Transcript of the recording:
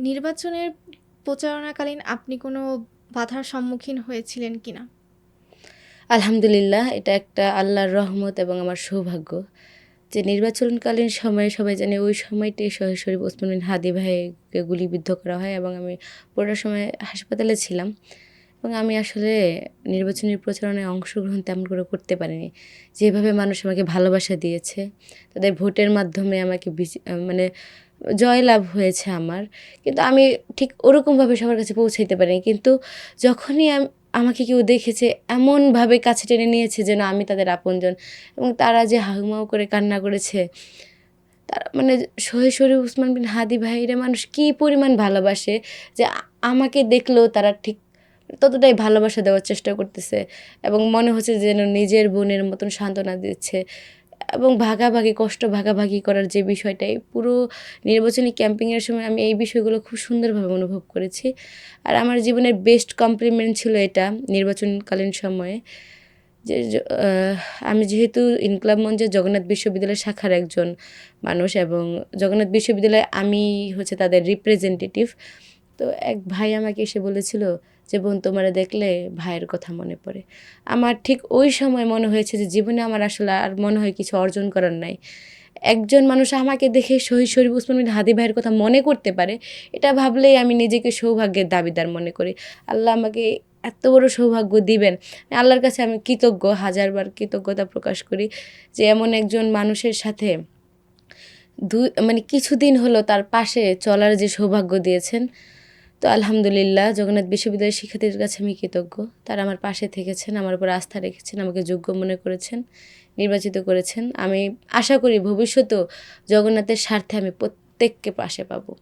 নির্বাচনের প্রচারণাকালীন আপনি কোনো বাধার সম্মুখীন হয়েছিলেন কিনা? আলহামদুলিল্লাহ, এটা একটা আল্লাহর রহমত এবং আমার সৌভাগ্য যে নির্বাচনকালীন সময়ে সবাই জানে ওই সময়টাই শহীদ শরীফ ওসমান হাদি ভাইকে গুলিবিদ্ধ করা হয় এবং আমি পুরোটা সময় হাসপাতালে ছিলাম এবং আমি আসলে নির্বাচনী প্রচারণায় অংশগ্রহণ তেমন করে করতে পারিনি যেভাবে মানুষ আমাকে ভালোবাসা দিয়েছে, তাদের ভোটের মাধ্যমে আমাকে মানে জয়লাভ হয়েছে আমার। কিন্তু আমি ঠিক ওরকমভাবে সবার কাছে পৌঁছাইতে পারিনি। কিন্তু যখনই আম- আমাকে কেউ দেখেছে, এমনভাবে কাছে টেনে নিয়েছে যেন আমি তাদের আপনজন। এবং তারা যে হাউমাউ করে কান্না করেছে, তারা মানে শহীদ উসমান বিন হাদি ভাইরা মানুষ কী পরিমাণ ভালোবাসে যে আমাকে দেখলেও তারা ঠিক ততটাই ভালোবাসা দেওয়ার চেষ্টা করতেছে। এবং মনে হচ্ছে যেন নিজের বোনের মতন সান্ত্বনা দিচ্ছে। এবং ভাগাভাগি, কষ্ট ভাগাভাগি করার যে বিষয়টাই, পুরো নির্বাচনী ক্যাম্পিংয়ের সময় আমি এই বিষয়গুলো খুব সুন্দরভাবে অনুভব করেছি। আর আমার জীবনের বেস্ট কমপ্লিমেন্ট ছিল এটা নির্বাচনকালীন সময়ে। যে আমি যেহেতু ইনকলাব মঞ্চে জগন্নাথ বিশ্ববিদ্যালয় শাখার একজন মানুষ এবং জগন্নাথ বিশ্ববিদ্যালয়ে আমি হচ্ছে তাদের রিপ্রেজেন্টেটিভ তো এক ভাই আমাকে এসে বলেছিল যে, বোন, তোমার দেখলে ভাইয়ের কথা মনে পড়ে। আমার ঠিক ওই সময় মনে হয়েছে যে, জীবনে আমার আসলে আর মনে হয় কিছু অর্জন করার নাই। একজন মানুষ আমাকে দেখে শহীদ শরীফ উসমান হাদি ভাইয়ের কথা মনে করতে পারে, এটা ভাবলেই আমি নিজেকে সৌভাগ্যের দাবিদার মনে করি। আল্লাহ আমাকে এত বড় সৌভাগ্য দিবেন। আল্লাহর কাছে আমি কৃতজ্ঞ, হাজারবার কৃতজ্ঞতা প্রকাশ করি যে, এমন একজন মানুষের সাথে দুই মানে কিছুদিন হলো তার পাশে চলার যে সৌভাগ্য দিয়েছেন। তো আলহামদুলিল্লাহ, জগন্নাথ বিশ্ববিদ্যালয়ের শিক্ষার্থীদের কাছে আমি কৃতজ্ঞ। তারা আমার পাশে থেকেছেন, আমার উপর আস্থা রেখেছেন, আমাকে যোগ্য মনে করেছেন, নির্বাচিত করেছেন। আমি আশা করি ভবিষ্যতেও জগন্নাথের স্বার্থে আমি প্রত্যেককে পাশে পাবো।